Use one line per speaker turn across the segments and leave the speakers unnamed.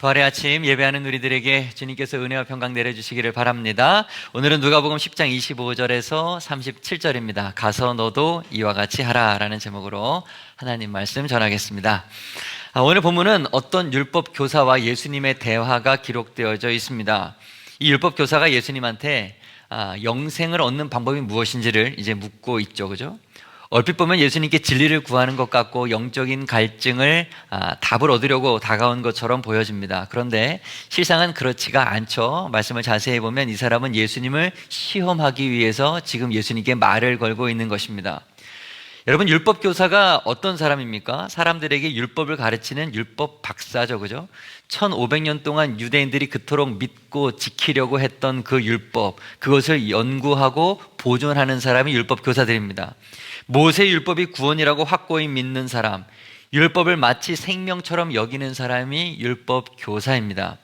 부활의 아침 예배하는 우리들에게 주님께서 은혜와 평강 내려주시기를 바랍니다. 오늘은 누가복음 10장 25절에서 37절입니다. 가서 너도 이와 같이 하라라는 제목으로 하나님 말씀 전하겠습니다. 아, 오늘 본문은 어떤 율법 교사와 예수님의 대화가 기록되어져 있습니다. 이 율법 교사가 예수님한테 아, 영생을 얻는 방법이 무엇인지를 이제 묻고 있죠, 그죠? 얼핏 보면 예수님께 진리를 구하는 것 같고 영적인 갈증을 아, 답을 얻으려고 다가온 것처럼 보여집니다. 그런데 실상은 그렇지가 않죠. 말씀을 자세히 보면 이 사람은 예수님을 시험하기 위해서 지금 예수님께 말을 걸고 있는 것입니다. 여러분 율법 교사가 어떤 사람입니까? 사람들에게 율법을 가르치는 율법 박사죠, 그죠? 1500년 동안 유대인들이 그토록 믿고 지키려고 했던 그 율법, 그것을 연구하고 보존하는 사람이 율법 교사들입니다. 모세 율법이 구원이라고 확고히 믿는 사람, 율법을 마치 생명처럼 여기는 사람이 율법 교사입니다.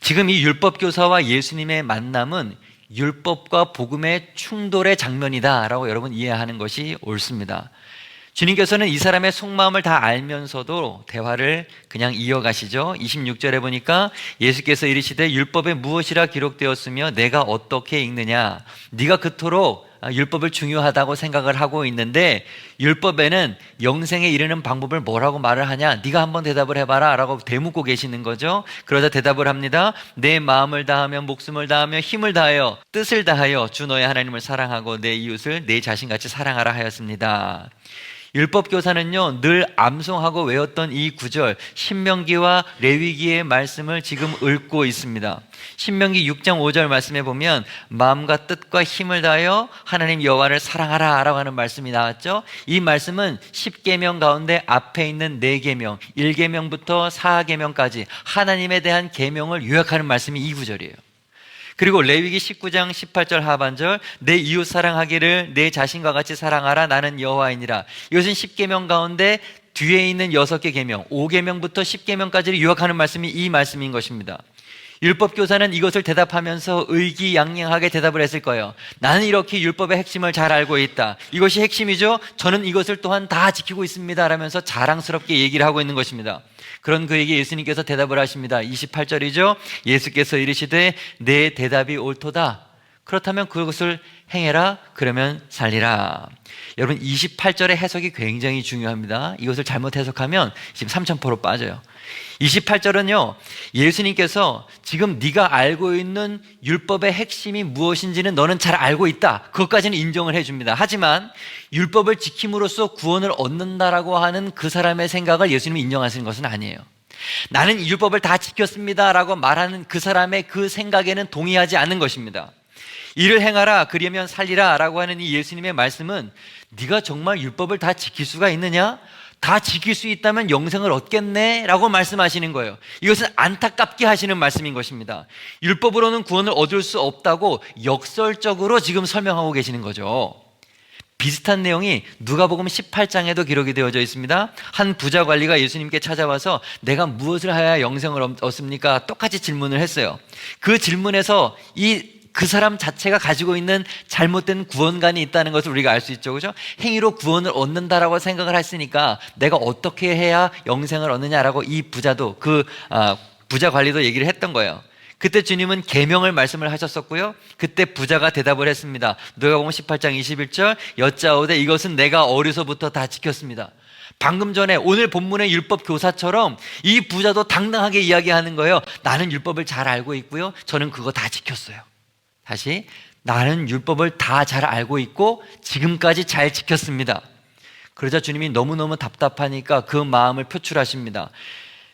지금 이 율법 교사와 예수님의 만남은 율법과 복음의 충돌의 장면이다라고 여러분 이해하는 것이 옳습니다. 주님께서는 이 사람의 속마음을 다 알면서도 대화를 그냥 이어가시죠. 26절에 보니까 예수께서 이르시되 율법에 무엇이라 기록되었으며 내가 어떻게 읽느냐 네가 그토록 율법을 중요하다고 생각을 하고 있는데 율법에는 영생에 이르는 방법을 뭐라고 말을 하냐 네가 한번 대답을 해봐라라고 대묻고 계시는 거죠. 그러자 대답을 합니다. 내 마음을 다하며 목숨을 다하며 힘을 다하여 뜻을 다하여 주 너의 하나님을 사랑하고 내 이웃을 내 자신같이 사랑하라 하였습니다. 율법 교사는요 늘 암송하고 외웠던 이 구절 신명기와 레위기의 말씀을 지금 읽고 있습니다. 신명기 6장 5절 말씀에 보면 마음과 뜻과 힘을 다하여 하나님 여호와를 사랑하라라고 하는 말씀이 나왔죠. 이 말씀은 10계명 가운데 앞에 있는 4계명, 1계명부터 4계명까지 하나님에 대한 계명을 요약하는 말씀이 이 구절이에요. 그리고 레위기 19장 18절 하반절 내 이웃 사랑하기를 내 자신과 같이 사랑하라 나는 여호와이니라. 이것은 10계명 가운데 뒤에 있는 6개 계명, 5계명부터 10계명까지를 요약하는 말씀이 이 말씀인 것입니다. 율법 교사는 이것을 대답하면서 의기양양하게 대답을 했을 거예요. 나는 이렇게 율법의 핵심을 잘 알고 있다. 이것이 핵심이죠. 저는 이것을 또한 다 지키고 있습니다. 라면서 자랑스럽게 얘기를 하고 있는 것입니다. 그런 그에게 예수님께서 대답을 하십니다. 28절이죠. 예수께서 이르시되 내 대답이 옳도다. 그렇다면 그것을 행해라. 그러면 살리라. 여러분 28절의 해석이 굉장히 중요합니다. 이것을 잘못 해석하면 지금 3천포로 빠져요. 28절은요. 예수님께서 지금 네가 알고 있는 율법의 핵심이 무엇인지는 너는 잘 알고 있다. 그것까지는 인정을 해 줍니다. 하지만 율법을 지킴으로써 구원을 얻는다라고 하는 그 사람의 생각을 예수님이 인정하시는 것은 아니에요. 나는 율법을 다 지켰습니다라고 말하는 그 사람의 그 생각에는 동의하지 않는 것입니다. 이를 행하라 그리면 살리라라고 하는 이 예수님의 말씀은 네가 정말 율법을 다 지킬 수가 있느냐? 다 지킬 수 있다면 영생을 얻겠네? 라고 말씀하시는 거예요. 이것은 안타깝게 하시는 말씀인 것입니다. 율법으로는 구원을 얻을 수 없다고 역설적으로 지금 설명하고 계시는 거죠. 비슷한 내용이 누가복음 18장에도 기록이 되어져 있습니다. 한 부자 관리가 예수님께 찾아와서 내가 무엇을 해야 영생을 얻습니까? 똑같이 질문을 했어요. 그 질문에서 이 그 사람 자체가 가지고 있는 잘못된 구원관이 있다는 것을 우리가 알 수 있죠. 그죠? 행위로 구원을 얻는다라고 생각을 했으니까 내가 어떻게 해야 영생을 얻느냐라고 이 부자도 그 아, 부자 관리도 얘기를 했던 거예요. 그때 주님은 계명을 말씀을 하셨었고요. 그때 부자가 대답을 했습니다. 누가복음 18장 21절 여짜오되 이것은 내가 어려서부터 다 지켰습니다. 방금 전에 오늘 본문의 율법 교사처럼 이 부자도 당당하게 이야기하는 거예요. 나는 율법을 잘 알고 있고요. 저는 그거 다 지켰어요. 다시 나는 율법을 다 잘 알고 있고 지금까지 잘 지켰습니다. 그러자 주님이 너무너무 답답하니까 그 마음을 표출하십니다.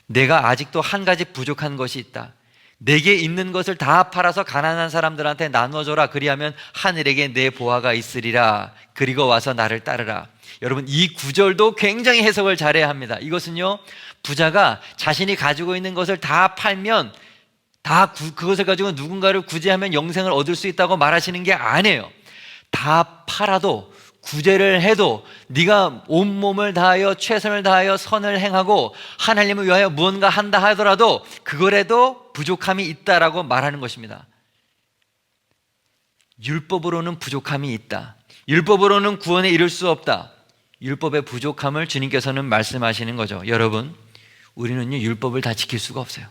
내가 아직도 한 가지 부족한 것이 있다. 내게 있는 것을 다 팔아서 가난한 사람들한테 나눠줘라. 그리하면 하늘에게 내 보화가 있으리라. 그리고 와서 나를 따르라. 여러분, 이 구절도 굉장히 해석을 잘해야 합니다. 이것은요, 부자가 자신이 가지고 있는 것을 다 팔면 다 구, 그것을 가지고 누군가를 구제하면 영생을 얻을 수 있다고 말하시는 게 아니에요. 다 팔아도 구제를 해도 네가 온몸을 다하여 최선을 다하여 선을 행하고 하나님을 위하여 무언가 한다 하더라도 그거라도 부족함이 있다라고 말하는 것입니다. 율법으로는 부족함이 있다. 율법으로는 구원에 이를 수 없다. 율법의 부족함을 주님께서는 말씀하시는 거죠. 여러분, 우리는요 율법을 다 지킬 수가 없어요.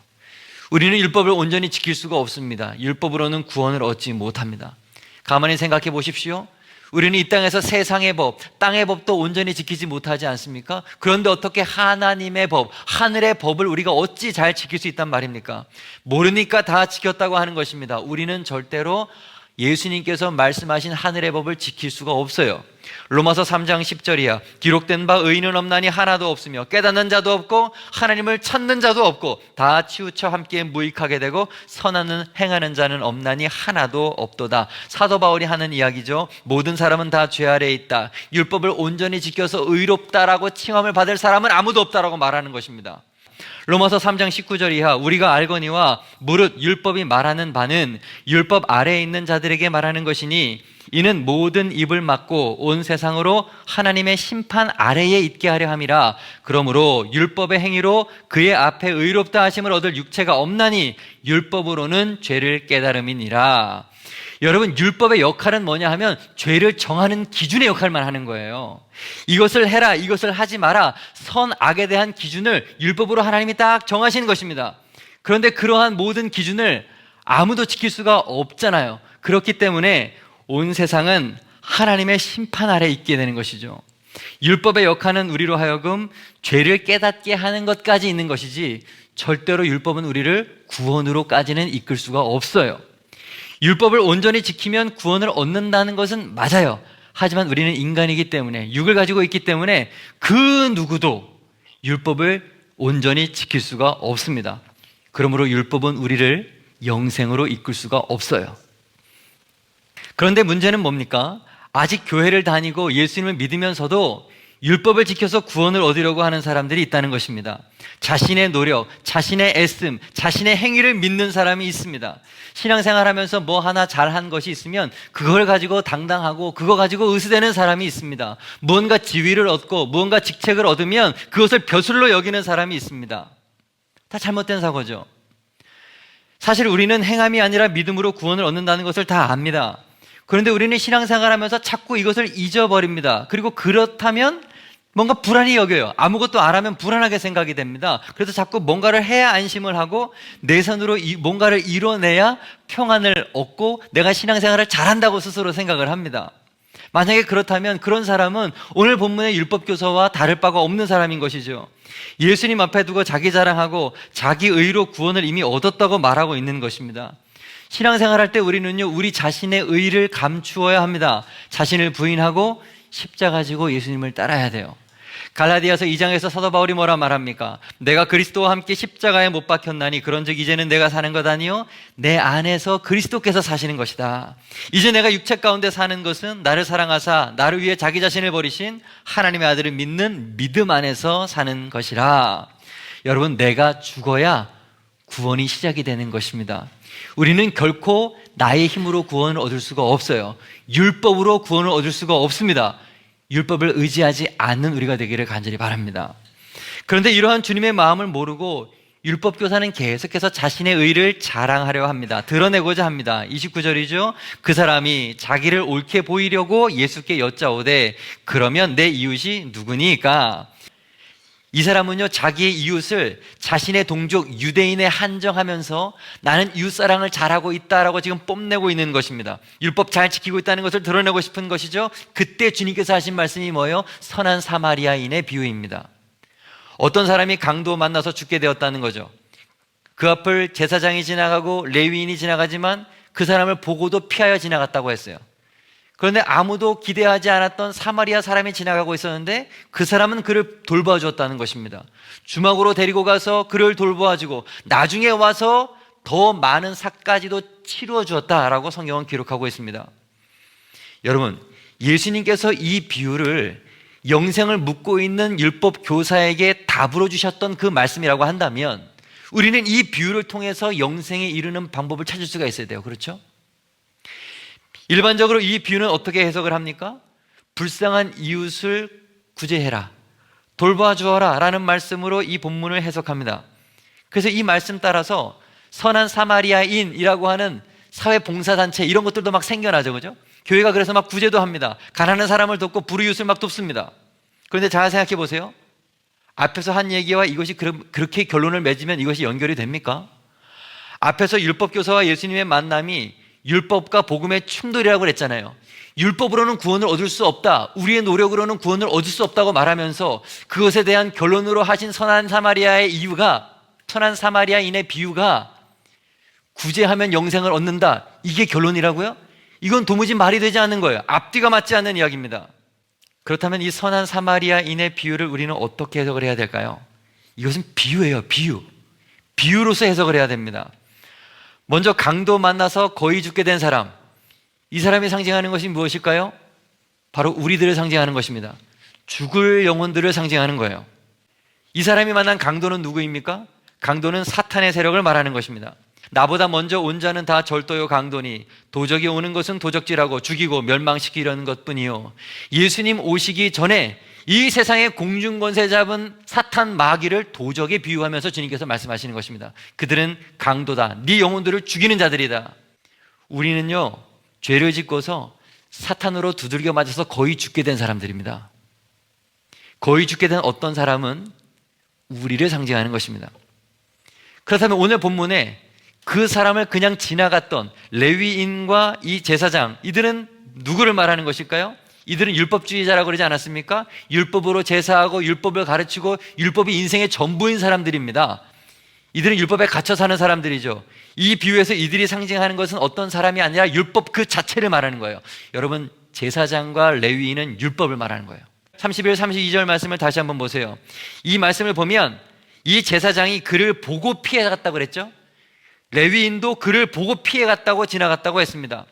우리는 율법을 온전히 지킬 수가 없습니다. 율법으로는 구원을 얻지 못합니다. 가만히 생각해 보십시오. 우리는 이 땅에서 세상의 법, 땅의 법도 온전히 지키지 못하지 않습니까? 그런데 어떻게 하나님의 법, 하늘의 법을 우리가 어찌 잘 지킬 수 있단 말입니까? 모르니까 다 지켰다고 하는 것입니다. 우리는 절대로 예수님께서 말씀하신 하늘의 법을 지킬 수가 없어요. 로마서 3장 10절이야. 기록된 바 의인은 없나니 하나도 없으며 깨닫는 자도 없고 하나님을 찾는 자도 없고 다 치우쳐 함께 무익하게 되고 선하는 행하는 자는 없나니 하나도 없도다. 사도 바울이 하는 이야기죠. 모든 사람은 다 죄 아래에 있다. 율법을 온전히 지켜서 의롭다라고 칭함을 받을 사람은 아무도 없다라고 말하는 것입니다. 로마서 3장 19절 이하 우리가 알거니와 무릇 율법이 말하는 바는 율법 아래에 있는 자들에게 말하는 것이니 이는 모든 입을 막고 온 세상으로 하나님의 심판 아래에 있게 하려 함이라. 그러므로 율법의 행위로 그의 앞에 의롭다 하심을 얻을 육체가 없나니 율법으로는 죄를 깨달음이니라 여러분 율법의 역할은 뭐냐 하면 죄를 정하는 기준의 역할만 하는 거예요. 이것을 해라, 이것을 하지 마라. 선 악에 대한 기준을 율법으로 하나님이 딱 정하시는 것입니다. 그런데 그러한 모든 기준을 아무도 지킬 수가 없잖아요. 그렇기 때문에 온 세상은 하나님의 심판 아래 있게 되는 것이죠. 율법의 역할은 우리로 하여금 죄를 깨닫게 하는 것까지 있는 것이지 절대로 율법은 우리를 구원으로까지는 이끌 수가 없어요. 율법을 온전히 지키면 구원을 얻는다는 것은 맞아요. 하지만 우리는 인간이기 때문에 육을 가지고 있기 때문에 그 누구도 율법을 온전히 지킬 수가 없습니다. 그러므로 율법은 우리를 영생으로 이끌 수가 없어요. 그런데 문제는 뭡니까? 아직 교회를 다니고 예수님을 믿으면서도 율법을 지켜서 구원을 얻으려고 하는 사람들이 있다는 것입니다. 자신의 노력, 자신의 애씀, 자신의 행위를 믿는 사람이 있습니다. 신앙생활 하면서 뭐 하나 잘한 것이 있으면 그걸 가지고 당당하고 그거 가지고 의수되는 사람이 있습니다. 무언가 지위를 얻고 무언가 직책을 얻으면 그것을 벼슬로 여기는 사람이 있습니다. 다 잘못된 사고죠. 사실 우리는 행함이 아니라 믿음으로 구원을 얻는다는 것을 다 압니다. 그런데 우리는 신앙생활 하면서 자꾸 이것을 잊어버립니다. 그리고 그렇다면 뭔가 불안히 여겨요. 아무것도 안 하면 불안하게 생각이 됩니다. 그래서 자꾸 뭔가를 해야 안심을 하고 내 손으로 이- 뭔가를 이뤄내야 평안을 얻고 내가 신앙생활을 잘한다고 스스로 생각을 합니다. 만약에 그렇다면 그런 사람은 오늘 본문의 율법교사와 다를 바가 없는 사람인 것이죠. 예수님 앞에 두고 자기 자랑하고 자기 의로 구원을 이미 얻었다고 말하고 있는 것입니다. 신앙생활 할 때 우리는요, 우리 자신의 의를 감추어야 합니다. 자신을 부인하고 십자 가 지고 예수님을 따라야 돼요. 갈라디아서 2장에서 사도 바울이 뭐라 말합니까? 내가 그리스도와 함께 십자가에 못 박혔나니 그런즉 이제는 내가 사는 것 아니요 내 안에서 그리스도께서 사시는 것이다. 이제 내가 육체 가운데 사는 것은 나를 사랑하사 나를 위해 자기 자신을 버리신 하나님의 아들을 믿는 믿음 안에서 사는 것이라. 여러분 내가 죽어야 구원이 시작이 되는 것입니다. 우리는 결코 나의 힘으로 구원을 얻을 수가 없어요. 율법으로 구원을 얻을 수가 없습니다. 율법을 의지하지 않는 우리가 되기를 간절히 바랍니다. 그런데 이러한 주님의 마음을 모르고 율법 교사는 계속해서 자신의 의를 자랑하려 합니다. 드러내고자 합니다. 29절이죠. 그 사람이 자기를 옳게 보이려고 예수께 여짜오되 그러면 내 이웃이 누구니까? 이 사람은요, 자기의 이웃을 자신의 동족 유대인에 한정하면서 나는 이웃사랑을 잘하고 있다라고 지금 뽐내고 있는 것입니다. 율법 잘 지키고 있다는 것을 드러내고 싶은 것이죠. 그때 주님께서 하신 말씀이 뭐예요? 선한 사마리아인의 비유입니다. 어떤 사람이 강도 만나서 죽게 되었다는 거죠. 그 앞을 제사장이 지나가고 레위인이 지나가지만 그 사람을 보고도 피하여 지나갔다고 했어요. 그런데 아무도 기대하지 않았던 사마리아 사람이 지나가고 있었는데 그 사람은 그를 돌봐주었다는 것입니다. 주먹으로 데리고 가서 그를 돌보아주고 나중에 와서 더 많은 삭까지도 치루어 주었다라고 성경은 기록하고 있습니다. 여러분, 예수님께서 이 비유를 영생을 묻고 있는 율법 교사에게 답으로 주셨던 그 말씀이라고 한다면 우리는 이 비유를 통해서 영생에 이르는 방법을 찾을 수가 있어야 돼요. 그렇죠? 일반적으로 이 비유는 어떻게 해석을 합니까? 불쌍한 이웃을 구제해라. 돌봐주어라. 라는 말씀으로 이 본문을 해석합니다. 그래서 이 말씀 따라서 선한 사마리아인이라고 하는 사회 봉사단체 이런 것들도 막 생겨나죠. 그죠? 교회가 그래서 막 구제도 합니다. 가난한 사람을 돕고 불우이웃을 막 돕습니다. 그런데 잘 생각해 보세요. 앞에서 한 얘기와 이것이 그렇게 결론을 맺으면 이것이 연결이 됩니까? 앞에서 율법 교사와 예수님의 만남이 율법과 복음의 충돌이라고 그랬잖아요. 율법으로는 구원을 얻을 수 없다. 우리의 노력으로는 구원을 얻을 수 없다고 말하면서 그것에 대한 결론으로 하신 선한 사마리아의 이유가 선한 사마리아인의 비유가 구제하면 영생을 얻는다. 이게 결론이라고요? 이건 도무지 말이 되지 않는 거예요. 앞뒤가 맞지 않는 이야기입니다. 그렇다면 이 선한 사마리아인의 비유를 우리는 어떻게 해석을 해야 될까요? 이것은 비유예요, 비유. 비유로서 해석을 해야 됩니다. 먼저 강도 만나서 거의 죽게 된 사람. 이 사람이 상징하는 것이 무엇일까요? 바로 우리들을 상징하는 것입니다. 죽을 영혼들을 상징하는 거예요. 이 사람이 만난 강도는 누구입니까? 강도는 사탄의 세력을 말하는 것입니다. 나보다 먼저 온 자는 다 절도요 강도니 도적이 오는 것은 도적질하고 죽이고 멸망시키려는 것뿐이요. 예수님 오시기 전에 이 세상의 공중 권세 잡은 사탄 마귀를 도적에 비유하면서 주님께서 말씀하시는 것입니다. 그들은 강도다. 네 영혼들을 죽이는 자들이다. 우리는요. 죄를 짓고서 사탄으로 두들겨 맞아서 거의 죽게 된 사람들입니다. 거의 죽게 된 어떤 사람은 우리를 상징하는 것입니다. 그렇다면 오늘 본문에 그 사람을 그냥 지나갔던 레위인과 이 제사장, 이들은 누구를 말하는 것일까요? 이들은 율법주의자라고 그러지 않았습니까? 율법으로 제사하고 율법을 가르치고 율법이 인생의 전부인 사람들입니다. 이들은 율법에 갇혀 사는 사람들이죠. 이 비유에서 이들이 상징하는 것은 어떤 사람이 아니라 율법 그 자체를 말하는 거예요. 여러분, 제사장과 레위인은 율법을 말하는 거예요. 31, 32절 말씀을 다시 한번 보세요. 이 말씀을 보면 이 제사장이 그를 보고 피해 갔다고 그랬죠? 레위인도 그를 보고 피해 갔다고 지나갔다고 했습니다.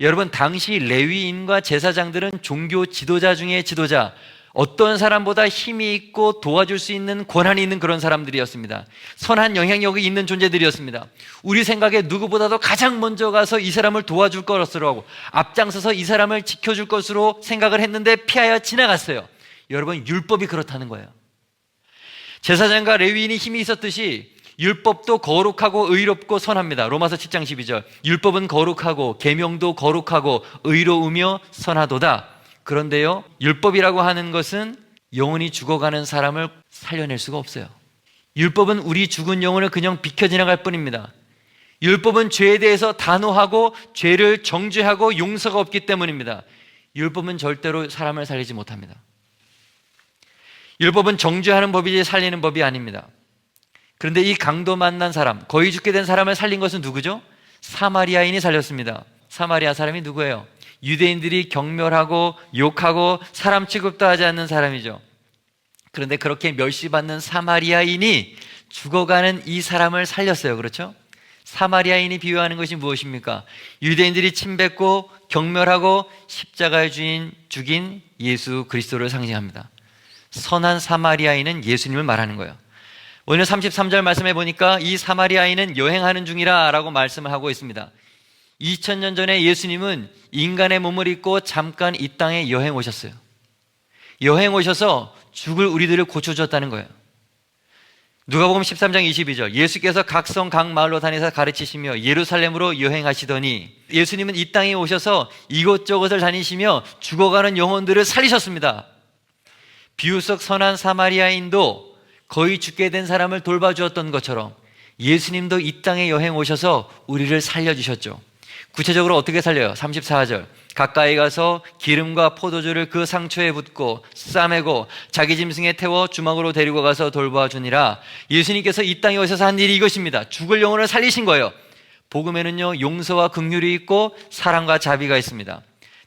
여러분, 당시 레위인과 제사장들은 종교 지도자 중에 지도자, 어떤 사람보다 힘이 있고 도와줄 수 있는 권한이 있는 그런 사람들이었습니다. 선한 영향력이 있는 존재들이었습니다. 우리 생각에 누구보다도 가장 먼저 가서 이 사람을 도와줄 것으로 하고 앞장서서 이 사람을 지켜줄 것으로 생각을 했는데 피하여 지나갔어요. 여러분, 율법이 그렇다는 거예요. 제사장과 레위인이 힘이 있었듯이 율법도 거룩하고 의롭고 선합니다. 로마서 7장 12절. 율법은 거룩하고 계명도 거룩하고 의로우며 선하도다. 그런데요. 율법이라고 하는 것은 영혼이 죽어가는 사람을 살려낼 수가 없어요. 율법은 우리 죽은 영혼을 그냥 비켜 지나갈 뿐입니다. 율법은 죄에 대해서 단호하고 죄를 정죄하고 용서가 없기 때문입니다. 율법은 절대로 사람을 살리지 못합니다. 율법은 정죄하는 법이지 살리는 법이 아닙니다. 그런데 이 강도 만난 사람, 거의 죽게 된 사람을 살린 것은 누구죠? 사마리아인이 살렸습니다. 사마리아 사람이 누구예요? 유대인들이 경멸하고 욕하고 사람 취급도 하지 않는 사람이죠. 그런데 그렇게 멸시받는 사마리아인이 죽어가는 이 사람을 살렸어요. 그렇죠? 사마리아인이 비유하는 것이 무엇입니까? 유대인들이 침뱉고 경멸하고 십자가의 주인 죽인 예수 그리스도를 상징합니다. 선한 사마리아인은 예수님을 말하는 거예요. 오늘 33절 말씀해 보니까 이 사마리아인은 여행하는 중이라 라고 말씀을 하고 있습니다. 2000년 전에 예수님은 인간의 몸을 입고 잠깐 이 땅에 여행 오셨어요. 여행 오셔서 죽을 우리들을 고쳐주었다는 거예요. 누가복음 13장 22절 예수께서 각 성 각 마을로 다니서 가르치시며 예루살렘으로 여행하시더니 예수님은 이 땅에 오셔서 이곳저곳을 다니시며 죽어가는 영혼들을 살리셨습니다. 비유 속 선한 사마리아인도 거의 죽게 된 사람을 돌봐주었던 것처럼 예수님도 이 땅에 여행 오셔서 우리를 살려주셨죠. 구체적으로 어떻게 살려요? 34절. 가까이 가서 기름과 포도주를 그 상처에 붓고 싸매고 자기 짐승에 태워 주막으로 데리고 가서 돌보아 주니라. 예수님께서 이 땅에 오셔서 한 일이 이것입니다. 죽을 영혼을 살리신 거예요. 복음에는요, 용서와 긍휼이 있고 사랑과 자비가 있습니다.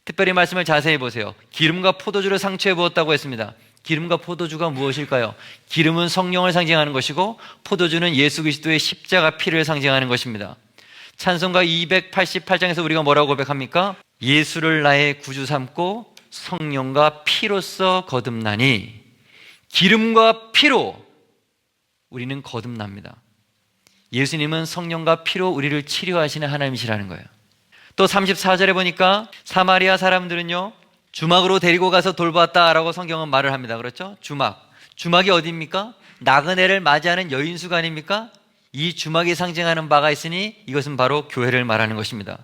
특별히 말씀을 자세히 보세요. 기름과 포도주를 상처에 부었다고 했습니다. 기름과 포도주가 무엇일까요? 기름은 성령을 상징하는 것이고 포도주는 예수 그리스도의 십자가 피를 상징하는 것입니다. 찬송가 288장에서 우리가 뭐라고 고백합니까? 예수를 나의 구주 삼고 성령과 피로써 거듭나니 기름과 피로 우리는 거듭납니다. 예수님은 성령과 피로 우리를 치료하시는 하나님이시라는 거예요. 또 34절에 보니까 사마리아 사람들은요, 주막으로 데리고 가서 돌보았다라고 성경은 말을 합니다. 그렇죠? 주막. 주막이 어디입니까? 나그네를 맞이하는 여인수가 아닙니까? 이 주막이 상징하는 바가 있으니 이것은 바로 교회를 말하는 것입니다.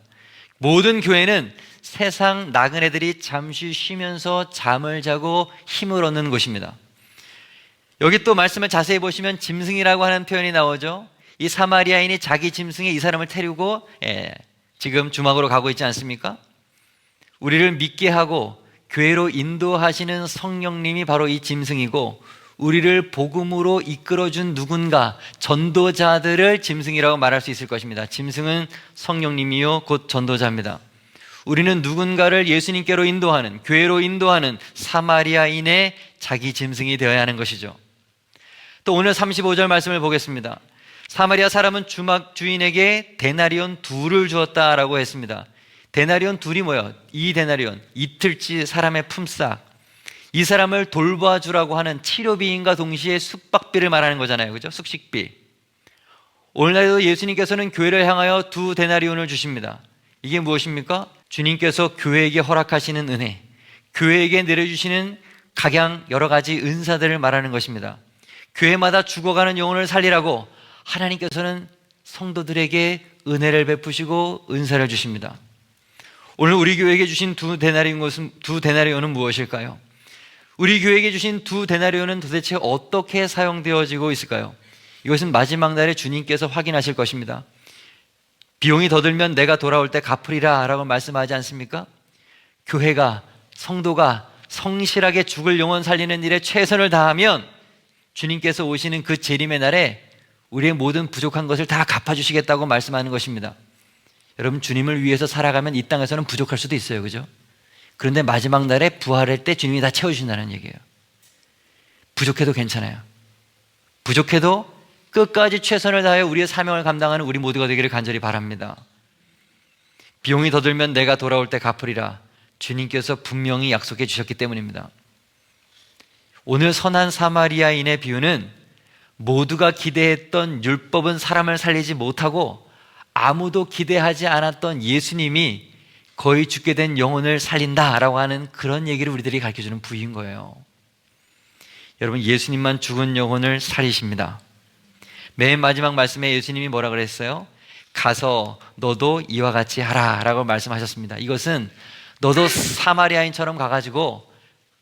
모든 교회는 세상 나그네들이 잠시 쉬면서 잠을 자고 힘을 얻는 곳입니다. 여기 또 말씀을 자세히 보시면 짐승이라고 하는 표현이 나오죠. 이 사마리아인이 자기 짐승에 이 사람을 태우고 예, 지금 주막으로 가고 있지 않습니까? 우리를 믿게 하고 교회로 인도하시는 성령님이 바로 이 짐승이고 우리를 복음으로 이끌어준 누군가 전도자들을 짐승이라고 말할 수 있을 것입니다. 짐승은 성령님이요 곧 전도자입니다. 우리는 누군가를 예수님께로 인도하는 교회로 인도하는 사마리아인의 자기 짐승이 되어야 하는 것이죠. 또 오늘 35절 말씀을 보겠습니다. 사마리아 사람은 주막 주인에게 데나리온 둘을 주었다라고 했습니다. 데나리온 둘이 뭐예요? 이 데나리온 이틀치 사람의 품삯. 이 사람을 돌봐주라고 하는 치료비인과 동시에 숙박비를 말하는 거잖아요. 그죠? 숙식비. 오늘날에도 예수님께서는 교회를 향하여 두 데나리온을 주십니다. 이게 무엇입니까? 주님께서 교회에게 허락하시는 은혜, 교회에게 내려주시는 각양 여러 가지 은사들을 말하는 것입니다. 교회마다 죽어가는 영혼을 살리라고 하나님께서는 성도들에게 은혜를 베푸시고 은사를 주십니다. 오늘 우리 교회에게 주신 두 데나리온은 두 데나리온은 무엇일까요? 우리 교회에게 주신 두 데나리온은 도대체 어떻게 사용되어지고 있을까요? 이것은 마지막 날에 주님께서 확인하실 것입니다. 비용이 더 들면 내가 돌아올 때 갚으리라 라고 말씀하지 않습니까? 교회가, 성도가 성실하게 죽을 영혼 살리는 일에 최선을 다하면 주님께서 오시는 그 재림의 날에 우리의 모든 부족한 것을 다 갚아주시겠다고 말씀하는 것입니다. 여러분, 주님을 위해서 살아가면 이 땅에서는 부족할 수도 있어요. 그죠? 그런데 마지막 날에 부활할 때 주님이 다 채워 주신다는 얘기예요. 부족해도 괜찮아요. 부족해도 끝까지 최선을 다해 우리의 사명을 감당하는 우리 모두가 되기를 간절히 바랍니다. 비용이 더 들면 내가 돌아올 때 갚으리라. 주님께서 분명히 약속해 주셨기 때문입니다. 오늘 선한 사마리아인의 비유는 모두가 기대했던 율법은 사람을 살리지 못하고 아무도 기대하지 않았던 예수님이 거의 죽게 된 영혼을 살린다라고 하는 그런 얘기를 우리들이 가르쳐 주는 부인 거예요. 여러분, 예수님만 죽은 영혼을 살리십니다. 맨 마지막 말씀에 예수님이 뭐라 그랬어요? 가서 너도 이와 같이 하라 라고 말씀하셨습니다. 이것은 너도 사마리아인처럼 가가지고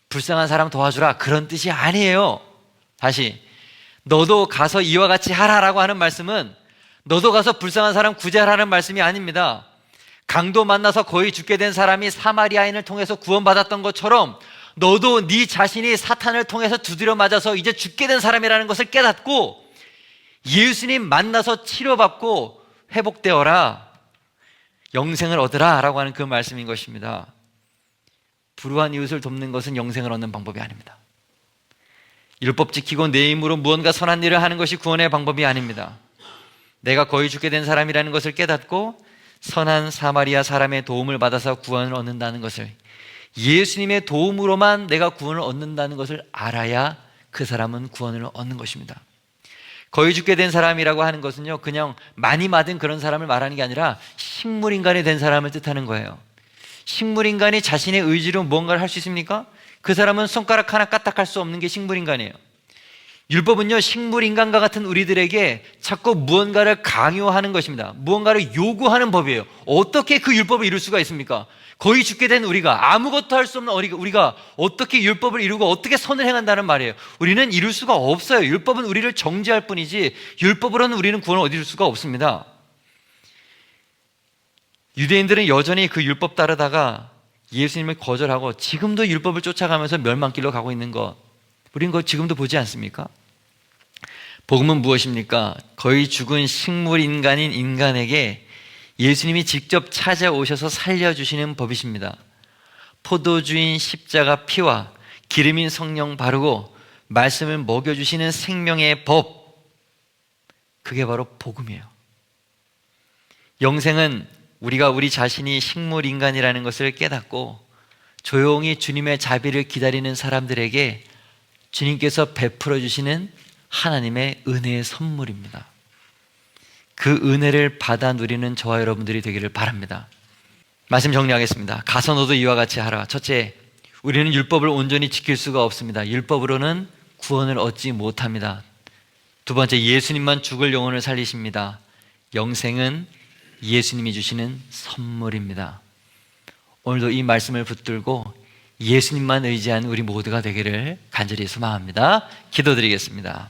불쌍한 사람 도와주라 그런 뜻이 아니에요. 다시 너도 가서 이와 같이 하라라고 하는 말씀은 너도 가서 불쌍한 사람 구제하라는 말씀이 아닙니다. 강도 만나서 거의 죽게 된 사람이 사마리아인을 통해서 구원받았던 것처럼 너도 네 자신이 사탄을 통해서 두드려 맞아서 이제 죽게 된 사람이라는 것을 깨닫고 예수님 만나서 치료받고 회복되어라. 영생을 얻으라. 라고 하는 그 말씀인 것입니다. 불우한 이웃을 돕는 것은 영생을 얻는 방법이 아닙니다. 율법 지키고 내 힘으로 무언가 선한 일을 하는 것이 구원의 방법이 아닙니다. 내가 거의 죽게 된 사람이라는 것을 깨닫고 선한 사마리아 사람의 도움을 받아서 구원을 얻는다는 것을 예수님의 도움으로만 내가 구원을 얻는다는 것을 알아야 그 사람은 구원을 얻는 것입니다. 거의 죽게 된 사람이라고 하는 것은요, 그냥 많이 맞은 그런 사람을 말하는 게 아니라 식물인간이 된 사람을 뜻하는 거예요. 식물인간이 자신의 의지로 무언가를 할 수 있습니까? 그 사람은 손가락 하나 까딱할 수 없는 게 식물인간이에요. 율법은요, 식물인간과 같은 우리들에게 자꾸 무언가를 강요하는 것입니다. 무언가를 요구하는 법이에요. 어떻게 그 율법을 이룰 수가 있습니까? 거의 죽게 된 우리가 아무것도 할 수 없는 우리가 어떻게 율법을 이루고 어떻게 선을 행한다는 말이에요. 우리는 이룰 수가 없어요. 율법은 우리를 정죄할 뿐이지 율법으로는 우리는 구원을 얻을 수가 없습니다. 유대인들은 여전히 그 율법 따르다가 예수님을 거절하고 지금도 율법을 쫓아가면서 멸망길로 가고 있는 것. 우린 그거 지금도 보지 않습니까? 복음은 무엇입니까? 거의 죽은 식물 인간인 인간에게 예수님이 직접 찾아오셔서 살려주시는 법이십니다. 포도주인 십자가 피와 기름인 성령 바르고 말씀을 먹여주시는 생명의 법. 그게 바로 복음이에요. 영생은 우리가 우리 자신이 식물 인간이라는 것을 깨닫고 조용히 주님의 자비를 기다리는 사람들에게 주님께서 베풀어 주시는 하나님의 은혜의 선물입니다. 그 은혜를 받아 누리는 저와 여러분들이 되기를 바랍니다. 말씀 정리하겠습니다. 가서 너도 이와 같이 하라. 첫째, 우리는 율법을 온전히 지킬 수가 없습니다. 율법으로는 구원을 얻지 못합니다. 두 번째, 예수님만 죽을 영혼을 살리십니다. 영생은 예수님이 주시는 선물입니다. 오늘도 이 말씀을 붙들고 예수님만 의지한 우리 모두가 되기를 간절히 소망합니다. 기도드리겠습니다.